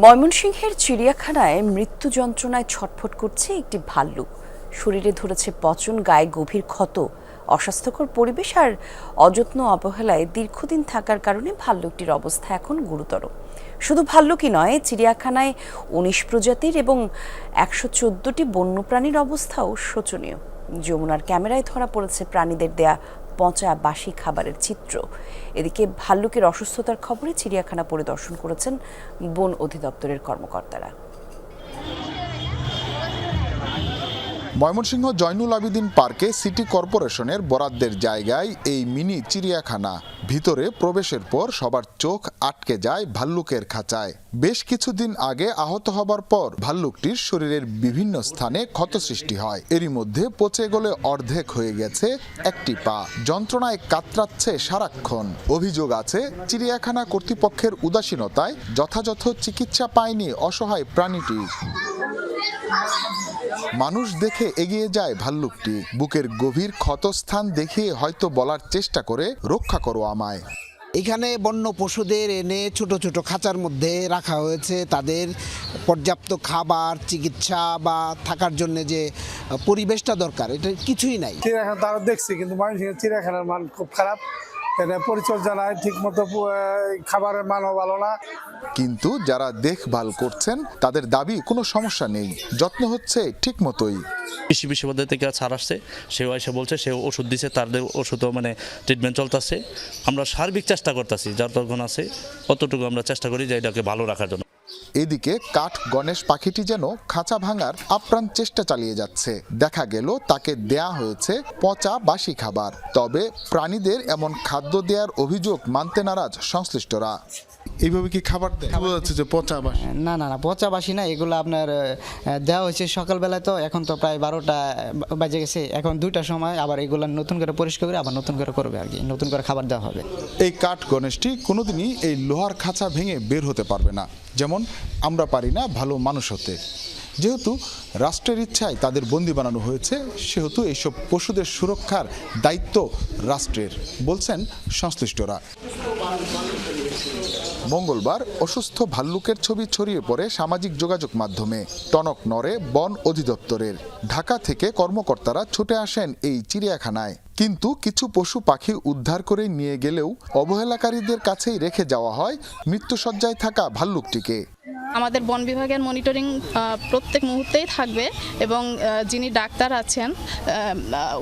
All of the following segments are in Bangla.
ময়মনসিংহের চিড়িয়াখানায় মৃত্যু যন্ত্রণায় ছটফট করছে একটি ভাল্লুক। শরীরে ধরেছে পচন, গায়ে গভীর ক্ষত, অস্বাস্থ্যকর পরিবেশ আর অযত্ন অবহেলায় দীর্ঘদিন থাকার কারণে ভাল্লুকটির অবস্থা এখন গুরুতর। শুধু ভাল্লুকই নয়, চিড়িয়াখানায় উনিশ প্রজাতির এবং একশো চোদ্দটি বন্যপ্রাণীর অবস্থাও শোচনীয়। যমুনার ক্যামেরায় ধরা পড়েছে প্রাণীদের দেয়া পচা বাসি খাবারের চিত্র। এদিকে ভাল্লুকের অসুস্থতার খবরে চিড়িয়াখানা পরিদর্শন করেছেন বন অধিদপ্তরের কর্মকর্তারা। ময়মনসিংহ জয়নুল আবিদিন পার্কে সিটি কর্পোরেশনের বরাদ্দের জায়গায় এই মিনি চিড়িয়াখানা। ভিতরে প্রবেশের পর সবার চোখ আটকে যায় ভাল্লুকের খাঁচায়। বেশ কিছুদিন আগে আহত হবার পর ভাল্লুকটির শরীরের বিভিন্ন স্থানে ক্ষত সৃষ্টি হয়। এরই মধ্যে পচে গলে অর্ধেক হয়ে গেছে একটি পা। যন্ত্রণায় কাতরাচ্ছে সারাক্ষণ। অভিযোগ আছে, চিড়িয়াখানা কর্তৃপক্ষের উদাসীনতায় যথাযথ চিকিৎসা পায়নি অসহায় প্রাণীটি। মানুষ দেখে এগিয়ে যায় ভাল্লুকটি। বুকের গভীর ক্ষতস্থান দেখিয়ে হয়তো বলার চেষ্টা করে রক্ষা করো আমায়। এখানে বন্য পশুদের এনে ছোট ছোট খাঁচার মধ্যে রাখা হয়েছে। তাদের পর্যাপ্ত খাবার চিকিৎসা বা থাকার জন্য যে পরিবেশটা দরকার এটা কিছুই নাই। চিড়িয়াখানা তারা দেখছি কিন্তু ময়মনসিংহের চিড়িয়াখানার মান খুব খারাপ। পরিচর্যা নাই ঠিক মতো খাবারের মানও ভালো না। কিন্তু যারা দেখভাল করছেন তাদের দাবি কোনো সমস্যা নেই যত্ন হচ্ছে ঠিক মতোই কৃষি বিশ্ববিদ্যালয় থেকে ছাড় আসছে সেও এসে বলছে সে ওষুধ দিছে তাদের ওষুধও মানে ট্রিটমেন্ট চলতেছে। আমরা সার্বিক চেষ্টা করতেছি যতক্ষণ আছে অতটুকু আমরা চেষ্টা করি যে এটাকে ভালো রাখার জন্য। এদিকে কাঠ গণেশ পাখিটি যেন খাঁচা ভাঙার আপ্রাণ চেষ্টা চালিয়ে যাচ্ছে। দেখা গেল তাকে দেয়া হয়েছে পচা বাসি খাবার। তবে প্রাণীদের এমন খাদ্য দেওয়ার অভিযোগ মানতে নারাজ সংশ্লিষ্টরা। এইভাবে কি খাবার দেয়? বোঝা যাচ্ছে যে পচা বাসি। না না না পচা বাসি না এগুলো আপনার দেওয়া হয়েছে সকালবেলায় তো এখন তো প্রায় বারোটা বাজে গেছে এখন দুইটার সময় আবার এগুলো নতুন করে পরিষ্কার করে আবার নতুন করে করবে আর কি নতুন করে খাবার দেওয়া হবে। এই কাঠ গণেশটি কোনোদিনই এই লোহার খাঁচা ভেঙে বের হতে পারবে না যেমন আমরা পারি না ভালো মানুষ হতে। যেহেতু রাষ্ট্রের ইচ্ছায় তাদের বন্দি বানানো হয়েছে, সেহেতু এইসব পশুদের সুরক্ষার দায়িত্ব রাষ্ট্রের, বলছেন সংশ্লিষ্টরা। মঙ্গলবার অসুস্থ ভাল্লুকের ছবি ছড়িয়ে পড়ে সামাজিক যোগাযোগ মাধ্যমে। টনক নড়ে বন অধিদপ্তরের। ঢাকা থেকে কর্মকর্তারা ছুটে আসেন এই চিড়িয়াখানায়। কিন্তু কিছু পশু পাখি উদ্ধার করে নিয়ে গেলেও অবহেলাকারীদের কাছেই রেখে যাওয়া হয় মৃত্যুসজ্জায় থাকা ভাল্লুকটিকে। আমাদের বন বিভাগের মনিটরিং প্রত্যেক মুহূর্তেই থাকবে এবং যিনি ডাক্তার আছেন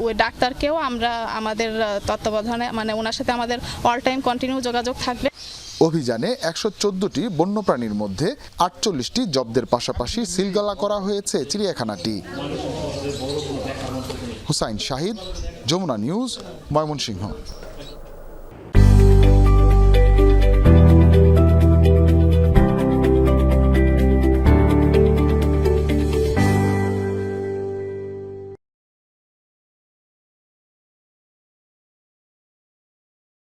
ওই ডাক্তারকেও আমরা আমাদের তত্ত্বাবধানে মানে ওনার সাথে আমাদের অল টাইম কন্টিনিউ যোগাযোগ থাকবে। অভিযানে একশো চোদ্দটি বন্যপ্রাণীর মধ্যে আটচল্লিশটি জব্দের পাশাপাশি সিলগালা করা হয়েছে চিড়িয়াখানাটি। হুসাইন শাহিদ, যমুনা নিউজ, ময়মনসিংহ।